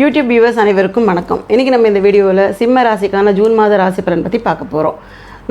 YouTube viewers அனைவருக்கும் வணக்கம். இன்றைக்கி நம்ம இந்த வீடியோவில் சிம்ம ராசிக்கான ஜூன் மாத ராசி பலன் பற்றி பார்க்க போகிறோம்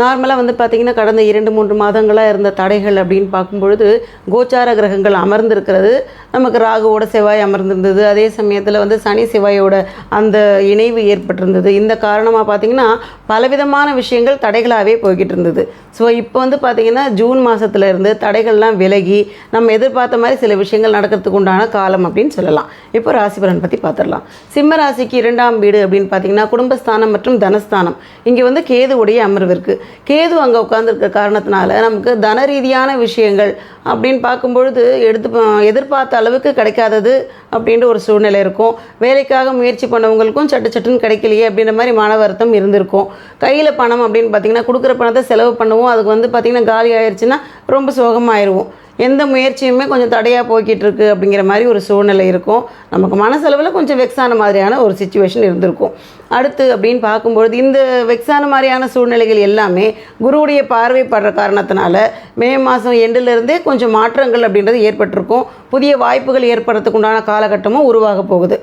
நார்மலாக வந்து பார்த்திங்கன்னா கடந்த இரண்டு மூன்று மாதங்களாக இருந்த தடைகள் அப்படின்னு பார்க்கும்பொழுது கோச்சார கிரகங்கள் அமர்ந்திருக்கிறது. நமக்கு ராகுவோட செவ்வாய் அமர்ந்திருந்தது. அதே சமயத்தில் வந்து சனி செவ்வாயோட அந்த இணைவு ஏற்பட்டிருந்தது. இந்த காரணமாக பார்த்திங்கன்னா பலவிதமான விஷயங்கள் தடைகளாகவே போய்கிட்டு இருந்தது. ஸோ இப்போ வந்து பார்த்திங்கன்னா ஜூன் மாதத்துல இருந்து தடைகள்லாம் விலகி நம்ம எதிர்பார்த்த மாதிரி சில விஷயங்கள் நடக்கிறதுக்கு உண்டான காலம் அப்படின்னு சொல்லலாம். இப்போ ராசிபலன் பற்றி பார்த்துடலாம் சிம்ம ராசிக்கு இரண்டாம் வீடு அப்படின்னு பார்த்தீங்கன்னா குடும்பஸ்தானம் மற்றும் தனஸ்தானம். இங்கே வந்து கேதுவுடைய அமர்வு இருக்குது கேது அங்கே உட்காந்துருக்க காரணத்தினால நமக்கு தன ரீதியான விஷயங்கள் அப்படின்னு பார்க்கும்பொழுது எடுத்து எதிர்பார்த்த அளவுக்கு கிடைக்காதது அப்படின்ற ஒரு சூழ்நிலை இருக்கும். வேலைக்காக முயற்சி பண்ணவங்களுக்கும் சட்டு சட்டுன்னு கிடைக்கலையே அப்படின்ற மாதிரி மன வருத்தம் இருந்திருக்கும். கையில் பணம் அப்படின்னு பார்த்தீங்கன்னா கொடுக்குற பணத்தை செலவு பண்ணுவோம். அதுக்கு வந்து பார்த்திங்கன்னா காலி ஆயிடுச்சுன்னா ரொம்ப சோகமாயிருவோம். எந்த முயற்சியுமே கொஞ்சம் தடையாக போய்கிட்டு இருக்கு அப்படிங்கிற மாதிரி ஒரு சூழ்நிலை இருக்கும். நமக்கு மனசளவில் கொஞ்சம் வெக்ஸான மாதிரியான ஒரு சுச்சுவேஷன் இருந்திருக்கும். அடுத்து அப்படின்னு பார்க்கும்பொழுது இந்த வெக்ஸான மாதிரியான சூழ்நிலைகள் எல்லாமே குருவுடைய பார்வை படுற காரணத்தினால மே மாதம் எண்டிலிருந்தே கொஞ்சம் மாற்றங்கள் அப்படின்றது ஏற்பட்டிருக்கும். புதிய வாய்ப்புகள் ஏற்படுறதுக்கு உண்டான காலகட்டமும் உருவாக போகுது.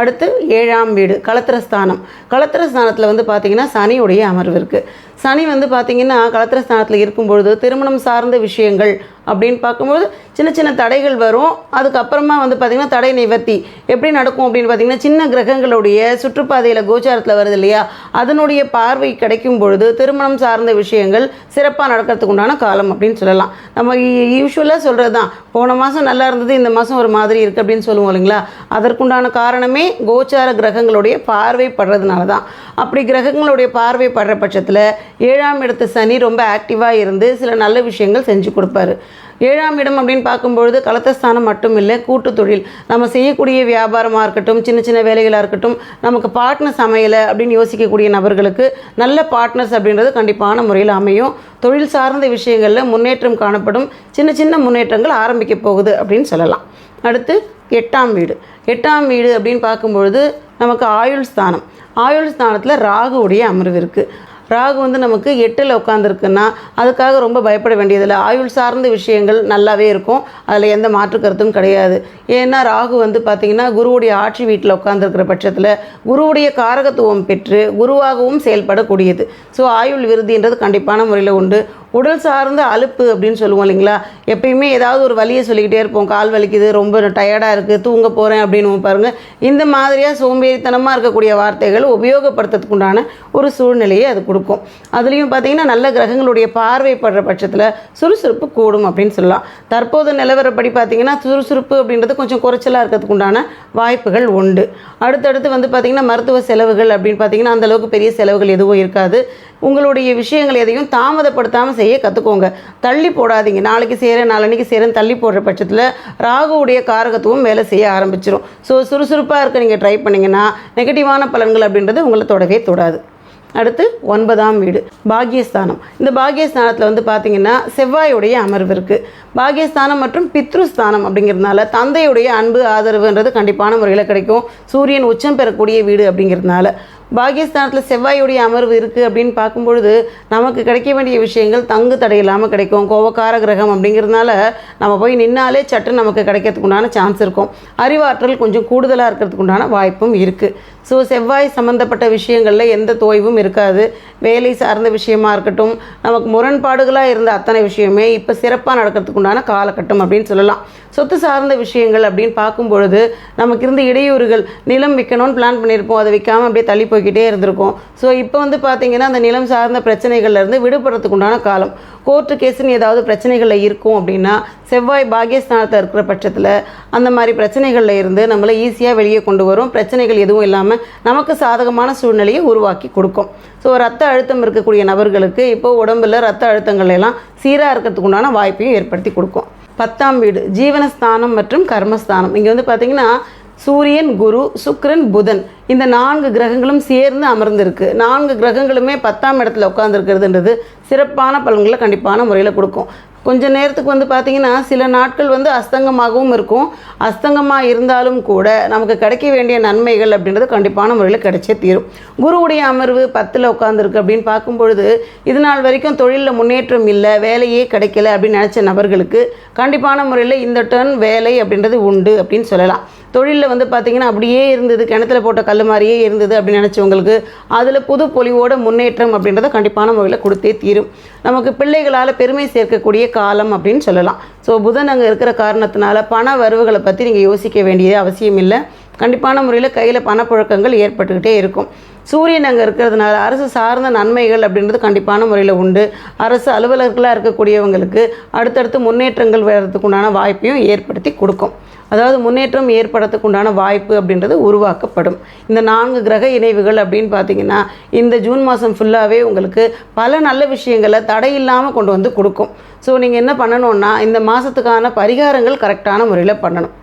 அடுத்து ஏழாம் வீடு களத்திரஸ்தானம் களத்திரஸ்தானத்தில் வந்து பார்த்திங்கன்னா சனியுடைய அமர்வு இருக்குது சனி வந்து பார்த்திங்கன்னா களத்திரஸ்தானத்தில் இருக்கும்பொழுது திருமணம் சார்ந்த விஷயங்கள் அப்படின்னு பார்க்கும்போது சின்ன சின்ன தடைகள் வரும். அதுக்கப்புறமா வந்து பார்த்திங்கன்னா தடை நிவர்த்தி. எப்படி நடக்கும் அப்படின்னு பார்த்திங்கன்னா சின்ன கிரகங்களுடைய சுற்றுப்பாதையில் கோச்சாரத்தில் வருது இல்லையா? அதனுடைய பார்வை கிடைக்கும் பொழுது திருமணம் சார்ந்த விஷயங்கள் சிறப்பாக நடக்கிறதுக்கு உண்டான காலம் அப்படின்னு சொல்லலாம். நம்ம யூஸ்வலாக சொல்கிறது தான் போன மாதம் நல்லா இருந்தது இந்த மாதம் ஒரு மாதிரி இருக்குது அப்படின்னு சொல்லுவோம் இல்லைங்களா? அதற்குண்டான காரணமே கோச்சார கிரகங்களுடைய பார்வை படுறதுனால தான் அப்படி கிரகங்களுடைய பார்வை படுற பட்சத்தில் ஏழாம் இடத்து சனி ரொம்ப ஆக்டிவாக இருந்து சில நல்ல விஷயங்கள் செஞ்சு கொடுப்பாரு. ஏழாம் இடம் அப்படின்னு பார்க்கும்பொழுது களத்தஸ்தானம் மட்டும் இல்லை கூட்டு தொழில். நம்ம செய்யக்கூடிய வியாபாரமாக இருக்கட்டும் சின்ன சின்ன வேலைகளாக இருக்கட்டும் நமக்கு பார்ட்னர்ஸ் அமையலை அப்படின்னு யோசிக்கக்கூடிய நபர்களுக்கு நல்ல பார்ட்னர்ஸ் அப்படின்றது கண்டிப்பான முறையில் அமையும். தொழில் சார்ந்த விஷயங்களில் முன்னேற்றம் காணப்படும். சின்ன சின்ன முன்னேற்றங்கள் ஆரம்பிக்க போகுது அப்படின்னு சொல்லலாம். அடுத்து எட்டாம் வீடு. எட்டாம் வீடு அப்படின்னு பார்க்கும்பொழுது நமக்கு ஆயுள் ஸ்தானம். ஆயுள் ஸ்தானத்தில் ராகுவுடைய அமர்வு இருக்குது ராகு வந்து நமக்கு எட்டில் உட்காந்துருக்குன்னா அதுக்காக ரொம்ப பயப்பட வேண்டியதில்லை. ஆயுள் சார்ந்த விஷயங்கள் நல்லாவே இருக்கும். அதில் எந்த மாற்று கருத்தும் கிடையாது. ஏன்னா ராகு வந்து பார்த்திங்கன்னா குருவுடைய ஆட்சி வீட்டில் உட்காந்துருக்கிற பட்சத்தில் குருவுடைய காரகத்துவம் பெற்று குருவாகவும் செயல்படக்கூடியது. ஸோ ஆயுள் விருதின்றது கண்டிப்பான முறையில் உண்டு. உடல் சார்ந்த அலுப்பு அப்படின்னு சொல்லுவோம் இல்லைங்களா? எப்பயுமே ஏதாவது ஒரு வலியை சொல்லிக்கிட்டே இருப்போம். கால் வலிக்குது ரொம்ப டயர்டாக இருக்குது தூங்க போகிறேன் அப்படின்னு பாருங்கள் இந்த மாதிரியாக சோம்பேறித்தனமாக இருக்கக்கூடிய வார்த்தைகள் உபயோகப்படுத்துறதுக்கு உண்டான ஒரு சூழ்நிலையை அது கொடுக்கும். அதுலேயும் பார்த்தீங்கன்னா நல்ல கிரகங்களுடைய பார்வைப்படுற பட்சத்தில் சுறுசுறுப்பு கூடும் அப்படின்னு சொல்லலாம். தற்போது நிலவரப்படி பார்த்தீங்கன்னா சுறுசுறுப்பு அப்படின்றது கொஞ்சம் குறைச்சலாக இருக்கிறதுக்கு உண்டான வாய்ப்புகள் உண்டு. அடுத்தடுத்து வந்து பார்த்திங்கன்னா மருத்துவ செலவுகள் அப்படின்னு பார்த்தீங்கன்னா அந்தளவுக்கு பெரிய செலவுகள் எதுவும் இருக்காது. உங்களுடைய விஷயங்கள் எதையும் தாமதப்படுத்தாமல் செய்ய கற்றுக்கோங்க தள்ளி போடாதீங்க. நாளைக்கு செய்கிறேன் நாளன்னைக்கு செய்கிறேன் தள்ளி போடுற பட்சத்தில் ராகுவுடைய காரகத்துவம் வேலை செய்ய ஆரம்பிச்சிரும். ஸோ சுறுசுறுப்பாக இருக்க நீங்கள் ட்ரை பண்ணிங்கன்னா நெகட்டிவான பலன்கள் அப்படின்றது உங்களை தொடவே தொடாது. அடுத்து ஒன்பதாம் வீடு பாக்கியஸ்தானம் இந்த பாக்கியஸ்தானத்தில் வந்து பார்த்தீங்கன்னா செவ்வாயுடைய அமர்வு இருக்குது பாகியஸ்தானம் மற்றும் பித்ருஸ்தானம் அப்படிங்கிறதுனால தந்தையுடைய அன்பு ஆதரவுன்றது கண்டிப்பான முறையில் கிடைக்கும். சூரியன் உச்சம் பெறக்கூடிய வீடு அப்படிங்கிறதுனால. பாகிஸ்தானத்தில் செவ்வாயுடைய அமர்வு இருக்குது அப்படின்னு பார்க்கும்பொழுது நமக்கு கிடைக்க வேண்டிய விஷயங்கள் தங்கு தடையில்லாமல் கிடைக்கும் கோவக்கார கிரகம் அப்படிங்கிறதுனால நம்ம போய் நின்னாலே சட்டு நமக்கு கிடைக்கிறதுக்கு உண்டான சான்ஸ் இருக்கும். அறிவாற்றல் கொஞ்சம் கூடுதலாக இருக்கிறதுக்கு உண்டான வாய்ப்பும் இருக்குது ஸோ செவ்வாய் சம்மந்தப்பட்ட விஷயங்களில் எந்த தோய்வும் இருக்காது. வேலை சார்ந்த விஷயமா இருக்கட்டும் நமக்கு முரண்பாடுகளாக இருந்த அத்தனை விஷயமே இப்போ சிறப்பாக நடக்கிறதுக்கு உண்டான காலகட்டம் அப்படின்னு சொல்லலாம். சொத்து சார்ந்த விஷயங்கள் அப்படின்னு பார்க்கும் பொழுது நமக்கு இருந்த இடையூறுகள் நிலம் விற்கணும்னு பிளான் பண்ணியிருப்போம். அதை விற்காமல் அப்படியே தள்ளி போய்கிட்டே இருந்திருக்கும். ஸோ இப்போ வந்து பார்த்தீங்கன்னா அந்த நிலம் சார்ந்த பிரச்சனைகள்லேருந்து விடுபடுறதுக்கு உண்டான காலம். கோர்ட்டு கேஸுன்னு ஏதாவது பிரச்சனைகளில் இருக்கும் அப்படின்னா செவ்வாய் பாகியஸ்தானத்தில் இருக்கிற பட்சத்தில் அந்த மாதிரி பிரச்சனைகளில் இருந்து நம்மளை ஈஸியாக வெளியே கொண்டு வரும். பிரச்சனைகள் எதுவும் இல்லாமல் நமக்கு சாதகமான சூழ்நிலையை உருவாக்கி கொடுக்கும். ஸோ ரத்த அழுத்தம் இருக்கக்கூடிய நபர்களுக்கு இப்போ உடம்புல ரத்த அழுத்தங்கள் எல்லாம் சீராக இருக்கிறதுக்கு உண்டான வாய்ப்பையும் ஏற்படுத்தி கொடுக்கும். பத்தாம் வீடு ஜீவனஸ்தானம் மற்றும் கர்மஸ்தானம். இங்கே வந்து பார்த்தீங்கன்னா சூரியன் குரு சுக்ரன் புதன். இந்த நான்கு கிரகங்களும் சேர்ந்து அமர்ந்திருக்கு. நான்கு கிரகங்களுமே பத்தாம் இடத்துல உட்காந்துருக்கிறதுன்றது சிறப்பான பலன்களை கண்டிப்பான முறையில் கொடுக்கும். கொஞ்ச நேரத்துக்கு வந்து பார்த்தீங்கன்னா சில நாட்கள் வந்து அஸ்தங்கமாகவும் இருக்கும். அஸ்தங்கமாக இருந்தாலும் கூட நமக்கு கிடைக்க வேண்டிய நன்மைகள் அப்படின்றது கண்டிப்பான முறையில் கிடைச்சே தீரும். குருவுடைய அமர்வு பத்தில் உட்காந்துருக்கு அப்படின்னு பார்க்கும் பொழுது இது நாள் வரைக்கும் தொழிலில் முன்னேற்றம் இல்லை வேலையே கிடைக்கல அப்படின்னு நினச்ச நபர்களுக்கு கண்டிப்பான முறையில் இந்த டர்ன் வேலை அப்படின்றது உண்டு அப்படின்னு சொல்லலாம். தொழிலில் வந்து பார்த்தீங்கன்னா அப்படியே இருந்தது கிணத்துல போட்ட கல் மாதிரியே இருந்தது அப்படின்னு நினச்சவங்களுக்கு அதில் புது பொலிவோட முன்னேற்றம் அப்படின்றத கண்டிப்பான முறையில் கொடுத்தே தீரும். நமக்கு பிள்ளைகளால் பெருமை சேர்க்கக்கூடிய காலம் அப்படின்னு சொல்லலாம். ஸோ புதன் அங்கே இருக்கிற காரணத்தினால பண வரவுகளை பற்றி நீங்கள் யோசிக்க வேண்டியது அவசியம் இல்லை கண்டிப்பான முறையில் கையில் பணப்புழக்கங்கள் ஏற்பட்டுக்கிட்டே இருக்கும். சூரியன் அங்கே இருக்கிறதுனால அரசு சார்ந்த நன்மைகள் அப்படின்றது கண்டிப்பான முறையில் உண்டு. அரசு அலுவலர்களாக இருக்கக்கூடியவங்களுக்கு அடுத்தடுத்து முன்னேற்றங்கள் வர்றதுக்கு உண்டான வாய்ப்பையும் ஏற்படுத்தி கொடுக்கும். அதாவது முன்னேற்றம் ஏற்படுறதுக்கு உண்டான வாய்ப்பு அப்படின்றது உருவாக்கப்படும். இந்த நான்கு கிரக இணைவுகள் அப்படின்னு பார்த்தீங்கன்னா இந்த ஜூன் மாதம் ஃபுல்லாகவே உங்களுக்கு பல நல்ல விஷயங்களை தடை இல்லாமல் கொண்டு வந்து கொடுக்கும். ஸோ நீங்கள் என்ன பண்ணணும்னா இந்த மாதத்துக்கான பரிகாரங்கள் கரெக்டான முறையில் பண்ணணும்.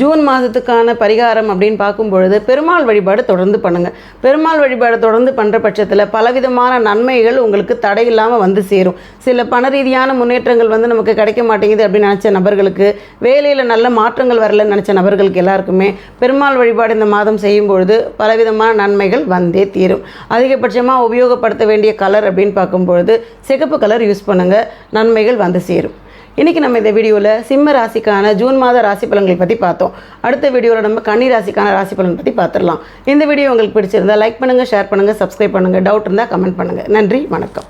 ஜூன் மாதத்துக்கான பரிகாரம் அப்படின்னு பார்க்கும் பொழுது பெருமாள் வழிபாடு தொடர்ந்து பண்ணுங்கள் பெருமாள் வழிபாடு தொடர்ந்து பண்ணுற பட்சத்தில் பலவிதமான நன்மைகள் உங்களுக்கு தடை இல்லாமல் வந்து சேரும். சில பண ரீதியான முன்னேற்றங்கள் வந்து நமக்கு கிடைக்க மாட்டேங்குது அப்படின்னு நினச்ச நபர்களுக்கு வேலையில் நல்ல மாற்றங்கள் வரலன்னு நினச்ச நபர்களுக்கு எல்லாருக்குமே பெருமாள் வழிபாடு இந்த மாதம் செய்யும் பொழுது பலவிதமான நன்மைகள் வந்தே தீரும். அதிகபட்சமாக உபயோகப்படுத்த வேண்டிய கலர் அப்படின்னு பார்க்கும்பொழுது சிகப்பு கலர் யூஸ் பண்ணுங்கள் நன்மைகள் வந்து சேரும். இன்றைக்கி நம்ம இந்த வீடியோவில் சிம்ம ராசிக்கான ஜூன் மாத ராசி பலன்களை பற்றி பார்த்தோம். அடுத்த வீடியோவில் நம்ம கன்னி ராசிக்கான ராசி பலன் பற்றி பார்த்துடலாம் இந்த வீடியோ உங்களுக்கு பிடிச்சிருந்தா லைக் பண்ணுங்கள் ஷேர் பண்ணுங்கள் சப்ஸ்கிரைப் பண்ணுங்கள் டவுட் இருந்தால் கமெண்ட் பண்ணுங்கள் நன்றி வணக்கம்.